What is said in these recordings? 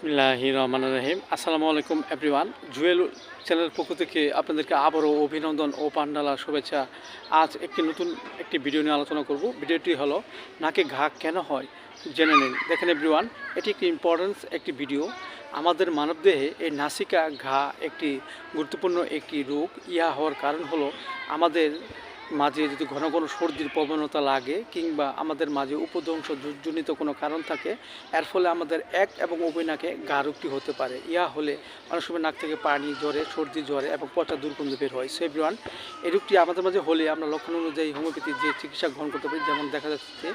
বিসমিল্লাহি রহমান রহিম। আসসালামু আলাইকুম এভরিওয়ান জুয়েল চ্যানেলের পক্ষ থেকে আপনাদেরকে আবারও অভিনন্দন ও পান্ডালা শুভেচ্ছা। আজ একটি নতুন একটি ভিডিও নিয়ে আলোচনা করব। ভিডিওটি হলো, নাকে ঘা কেন হয়? জেনে নিন। দেখেন এভরিওয়ান এটি একটি ইম্পর্টেন্স একটি ভিডিও। আমাদের মানবদেহে এই নাসিকা ঘা একটি গুরুত্বপূর্ণ একটি রোগ। ইহা হওয়ার কারণ হলো, আমাদের মাঝে যদি ঘন ঘন সর্দির প্রবণতা লাগে কিংবা আমাদের মাঝে জনিত কোনো কারণ থাকে, এর ফলে আমাদের এক এবং উভয় নাকে গা হতে পারে। ইয়া হলে অনেক সময় নাক থেকে পানি, জ্বরে, সর্দি, জ্বরে এবং পচা দুর্গন্ধ বের হয়। সো রোগটি আমাদের মাঝে হলে আমরা লক্ষণ অনুযায়ী হোমিওপ্যাথি যে চিকিৎসা গ্রহণ করতে পারি, যেমন দেখা যাচ্ছে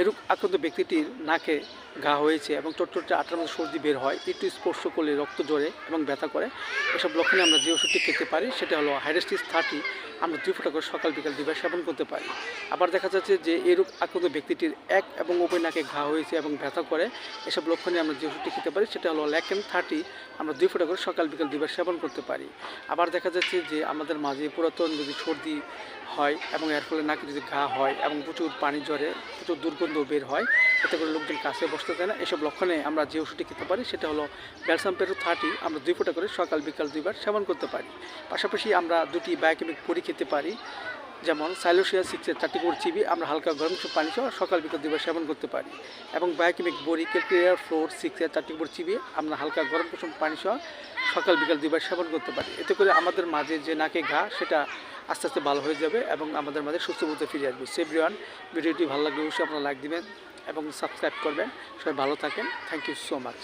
এরূপ আক্রান্ত ব্যক্তিটির নাকে ঘা হয়েছে এবং চটচটে আটার মধ্যে সর্দি বের হয়, একটু স্পর্শ করলে রক্ত জ্বরে এবং ব্যথা করে। এসব লক্ষণে আমরা যে ওষুধটি খেতে পারি সেটা হলো হাইড্রাস্টিস থার্টি, আমরা দুই ফোঁটা করে সকাল বিকাল দুইবার সেবন করতে পারি। আবার দেখা যাচ্ছে যে এরূপ আক্রান্ত ব্যক্তিটির এক এবং উভয় নাকে ঘা হয়েছে এবং ব্যথা করে। এসব লক্ষণে আমরা যে ওষুধটি খেতে পারি সেটা হলো ল্যাকেন থার্টি, আমরা দুই ফোঁটা করে সকাল বিকাল দুইবার সেবন করতে পারি। আবার দেখা যাচ্ছে যে আমাদের মাঝে পুরাতন যদি সর্দি হয় এবং এর ফলে নাকে যদি ঘা হয় এবং প্রচুর পানি জ্বরে প্রচুর দুর্গন্ধ বের হয়, এতে করে লোকজন কাছে বসতে চায় না। এসব লক্ষণে আমরা যে ওষুধটি খেতে পারি সেটা হলো ব্যালসাম পেরো থার্টি। আমরা দুই ফোঁটা করে সকাল, বিকাল দুইবার সেবন করতে পারি। পাশাপাশি আমরা দুটি বায়োকেমিক পরি খেতে পারি, যেমন সাইলোসিয়া সিক্সের চারটি করে চিবি, আমরা হালকা গরম পানি সহ সকাল, বিকাল দুইবার সেবন করতে পারি। এবং বায়োকেমিক বড়ি ক্যালকুলিয়ার ফ্লোর সিক্সের চারটি করে চিবি, আমরা হালকা গরম কুসুম পানি সহ সকাল, বিকাল দুইবার সেবন করতে পারি। এতে করে আমাদের মাঝে যে নাকে ঘা, সেটা আস্তে আস্তে ভালো হয়ে যাবে এবং আমাদের মাঝে সুস্থ বলতে ফিরে আসবে। সেভরিওয়ান ভিডিওটি ভালো লাগলে অবশ্যই আপনারা লাইক দিবেন। এবং সাবস্ক্রাইব করবেন। সবাই ভালো থাকেন। Thank you so much